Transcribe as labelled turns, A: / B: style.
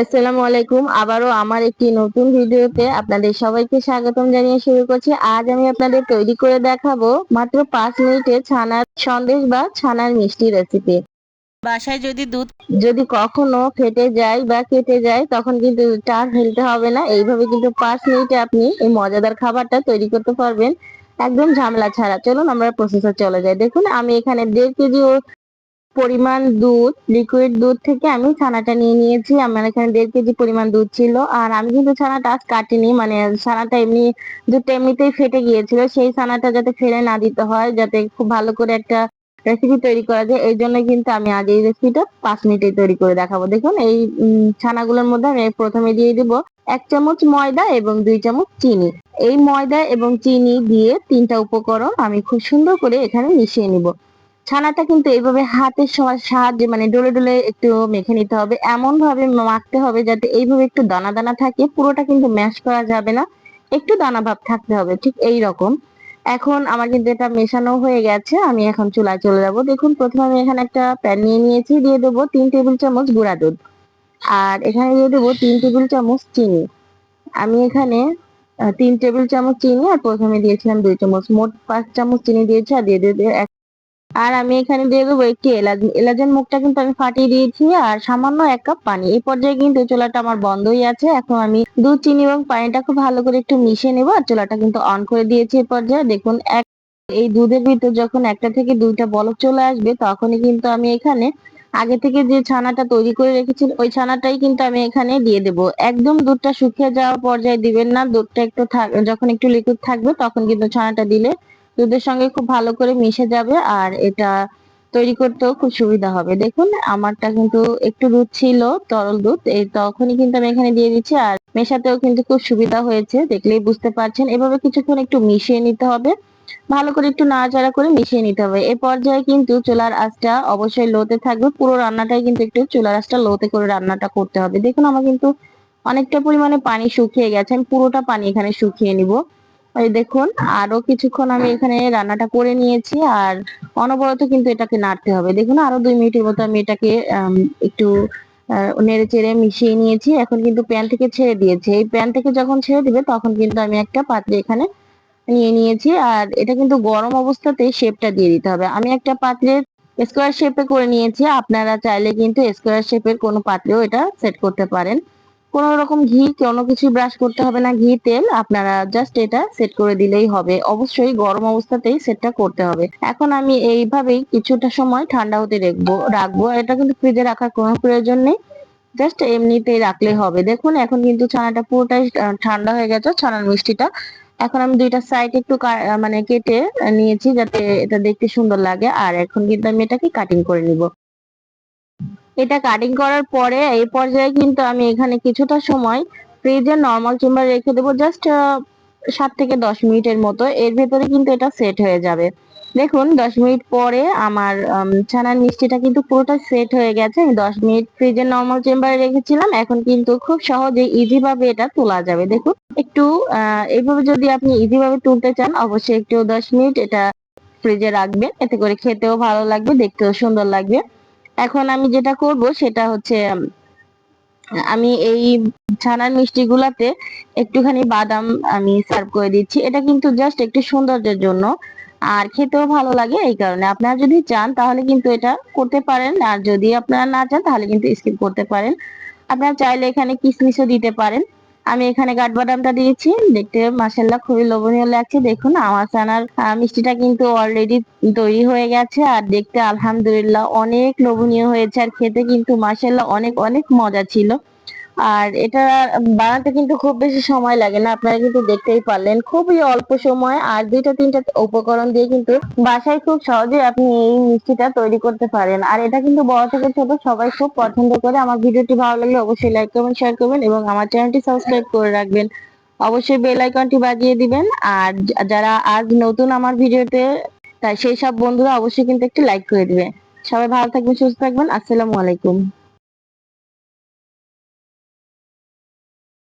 A: আসসালামু আলাইকুম। আবারও আমার একটি নতুন ভিডিওতে আপনাদের সবাইকে স্বাগতম জানিয়ে শুরু করছি। আজ আমি আপনাদের তৈরি করে দেখাবো মাত্র পাঁচ মিনিটে ছানার সন্দেশ বা ছানার মিষ্টি রেসিপি
B: বাসায় যদি দুধ
A: যদি কখনো ফেটে যায় বা কেটে যায় তখন কিন্তু চার ফেলতে হবে না। এইভাবে কিন্তু পাঁচ মিনিটে আপনি এই মজাদার খাবারটা তৈরি করতে পারবেন। একদম ঝামেলা ছাড়া। চলুন আমরা প্রসেসে চলে যাই। দেখুন আমি এখানে দেড় কেজি পরিমাণ দুধ লিকুইড দুধ থেকে আমি ছানাটা নিয়ে নিয়েছি। আমার এখানে দেড় কেজি পরিমাণ দুধ ছিল। আর আমি কিন্তু ছানাটা আজ কাটিনি মানে ছানাটা এমনি দুধটা এমনিতেই ফেটে গিয়েছিল। সেই ছানাটা যাতে ফেলে না দিতে হয়, যাতে খুব ভালো করে একটা রেসিপি তৈরি করা যায়, এই জন্য কিন্তু আমি আজ এই রেসিপিটা পাঁচ মিনিটে তৈরি করে দেখাবো। দেখুন, এই ছানাগুলোর মধ্যে আমি প্রথমে দিয়ে দিব এক চামচ ময়দা এবং দুই চামচ চিনি। এই ময়দা এবং চিনি দিয়ে তিনটা উপকরণ আমি খুব সুন্দর করে এখানে মিশিয়ে নিব। ছানাটা কিন্তু এইভাবে হাতের সাহায্যে মানে ডলে ডলে একটু মেখে নিতে হবে। এমন ভাবে মাখতে হবে যাতে এইভাবে একটু দানা দানা থাকে, পুরোটা কিন্তু ম্যাশ করা যাবে না। একটু দানা ভাব থাকতে হবে, ঠিক এই রকম। এখন আমার কিন্তু এটা মেশানো হয়ে গেছে, আমি এখন চুলায় চলে যাব। দেখুন, প্রথমে আমি এখানে একটা প্যান নিয়ে নিয়েছি, দিয়ে দেবো তিন টেবিল চামচ গুঁড়া দুধ। আর এখানে দিয়ে দেবো তিন টেবিল চামচ চিনি। আমি এখানে তিন টেবিল চামচ চিনি আর প্রথমে দিয়েছিলাম দুই চামচ মোট পাঁচ চামচ চিনি দিয়েছি আর দিয়ে দেবে আর আমি এখানে দিয়ে দেবো একটি এলাচ এলাচের মুখটা কিন্তু আমি ফাটিয়ে দিয়েছি, আর সামান্য এক কাপ পানি। এই পর্যায়ে কিন্তু চুলাটা আমার বন্ধই আছে। এখন আমি দুধ, চিনি এবং পানিটা খুব ভালো করে একটু মিশিয়ে নেব, আর চুলাটা কিন্তু অন করে দিয়েছি এই পর্যায়ে। দেখুন, এক এই দুধের ভিতর যখন একটা থেকে দুইটা বলক চলে আসবে, তখনই কিন্তু আমি এখানে আগে থেকে যে ছানাটা তৈরি করে রেখেছি, ওই ছানাটাই কিন্তু আমি এখানে দিয়ে দেব। একদম দুধটা শুকিয়ে যাওয়ার পর্যায়ে দিবেন না। দুধটা একটু যখন একটু লিকুইড থাকবে, তখন কিন্তু ছানাটা দিলে দুধের সঙ্গে খুব ভালো করে মিশে যাবে আর এটা তৈরি করতেও খুব সুবিধা হবে। দেখুন, আমারটা কিন্তু একটু দুধ ছিল, তরল দুধ, এই তখনই কিন্তু আমি এখানে দিয়ে দিচ্ছি আর মেশাতেও কিন্তু খুব সুবিধা হয়েছে, দেখলেই বুঝতে পারছেন। এভাবে কিছুক্ষণ একটু মিশিয়ে নিতে হবে, ভালো করে একটু নাড়াচাড়া করে মিশিয়ে নিতে হবে। এ পর্যায়ে কিন্তু চুলার আঁচটা অবশ্যই লোতে থাকবে, পুরো রান্নাটাই কিন্তু একটু চুলার আঁচটা লোতে করে রান্নাটা করতে হবে। দেখুন, আমার কিন্তু অনেকটা পরিমাণে পানি শুকিয়ে গেছে, আমি পুরোটা পানি এখানে শুকিয়ে নিব। এই দেখুন, আরও কিছুক্ষণ আমি এখানে রান্নাটা করে নিয়েছি আর অনবরত কিন্তু এটাকে নাড়তে হবে। দেখুন, আরও দুই মিনিটের মতো আমি এটাকে একটু নেড়ে চেড়ে মিশিয়ে নিয়েছি। এখন কিন্তু প্যান থেকে ছেড়ে দিয়েছে। এই প্যান থেকে যখন ছেড়ে দিবে, তখন কিন্তু আমি একটা পাত্রে এখানে নিয়ে নিয়েছি। আর এটা কিন্তু গরম অবস্থাতেই শেপটা দিয়ে দিতে হবে। আমি একটা পাত্রে স্কোয়ার শেপে করে নিয়েছি। আপনারা চাইলে কিন্তু স্কোয়ার শেপের কোনো পাত্রেও এটা সেট করতে পারেন। কোন রকম ঘি, কোনো কিছু ব্রাশ করতে হবে না, ঘি, তেল। আপনারা জাস্ট এটা সেট করে দিলেই হবে। অবশ্যই গরম অবস্থাতেই সেটটা করতে হবে। এখন আমি এইভাবেই কিছুটা সময় ঠান্ডা হতে রাখব। রাখব এটা কিন্তু ফ্রিজে রাখার কোনো প্রয়োজন নেই। জাস্ট এমনিতেই রাখলে হবে। দেখুন, এখন কিন্তু ছানাটা পুরোটাই ঠান্ডা হয়ে গেছে ছানার মিষ্টিটা। এখন আমি দুইটা সাইড একটু মানে কেটে নিয়েছি যাতে এটা দেখতে সুন্দর লাগে। আর এখন কিন্তু আমি এটাকে কাটিং করে নিব। এটা কাটিং করার পরে এই পর্যায়ে কিন্তু আমি এখানে কিছুটা সময় ফ্রিজে নর্মাল চেম্বার রেখে দেবো জাস্ট সাত থেকে দশ মিনিটের মতো। এর ভেতরে কিন্তু এটা সেট হয়ে যাবে। দেখুন, দশ মিনিট পরে আমার ছানার মিষ্টিটা কিন্তু পুরোটা সেট হয়ে গেছে। আমি দশ মিনিট ফ্রিজের নর্মাল চেম্বারে রেখেছিলাম। এখন কিন্তু খুব সহজে ইজি ভাবে এটা তোলা যাবে। দেখুন, একটু এইভাবে যদি আপনি ইজি ভাবে তুলতে চান, অবশ্যই একটু দশ মিনিট এটা ফ্রিজে রাখবেন। এতে করে খেতেও ভালো লাগবে, দেখতেও সুন্দর লাগবে। এখন আমি যেটা করব সেটা হচ্ছে আমি এই ছানার মিষ্টি গুলাতে একটুখানি বাদাম আমি সার্ভ করে দিচ্ছি। এটা কিন্তু জাস্ট একটু সৌন্দর্যের জন্য। আর খেতেও ভালো লাগে এই কারণে। আপনারা যদি চান তাহলে কিন্তু এটা করতে পারেন। আর যদি আপনারা না চান তাহলে কিন্তু স্কিপ করতে পারেন। আপনারা চাইলে এখানে কিসমিসও দিতে পারেন। আমি এখানে কাঠবাদামটা দিয়েছি। দেখতে মাসাল্লাহ খুবই লোভনীয় লাগছে। দেখুন, আমার চানার মিষ্টিটা কিন্তু অলরেডি তৈরি হয়ে গেছে আর দেখতে আলহামদুলিল্লাহ অনেক লোভনীয় হয়েছে আর খেতে কিন্তু মাসাল্লাহ অনেক অনেক মজা ছিল। আর এটা বানাতে কিন্তু খুব বেশি সময় লাগে না, আপনারা কিন্তু দেখতেই পারলেন। খুবই অল্প সময় আর দুইটা, তিনটা উপকরণ দিয়ে কিন্তু বাসায় খুব সহজে আপনি এই মিষ্টিটা তৈরি করতে পারেন। আর এটা কিন্তু বড় থেকে ছোট, সবাই খুব পছন্দ করে। আমার ভিডিওটি ভালো লাগলে অবশ্যই লাইক করবেন শেয়ার করবেন এবং আমার চ্যানেলটি সাবস্ক্রাইব করে রাখবেন। অবশ্যই বেল আইকনটি বাজিয়ে দিবেন। আর যারা আজ নতুন আমার ভিডিওতে, তাই সেই সব বন্ধুরা অবশ্যই কিন্তু একটি লাইক করে দিবে। সবাই ভালো থাকবেন, সুস্থ থাকবেন। আসসালামু আলাইকুম।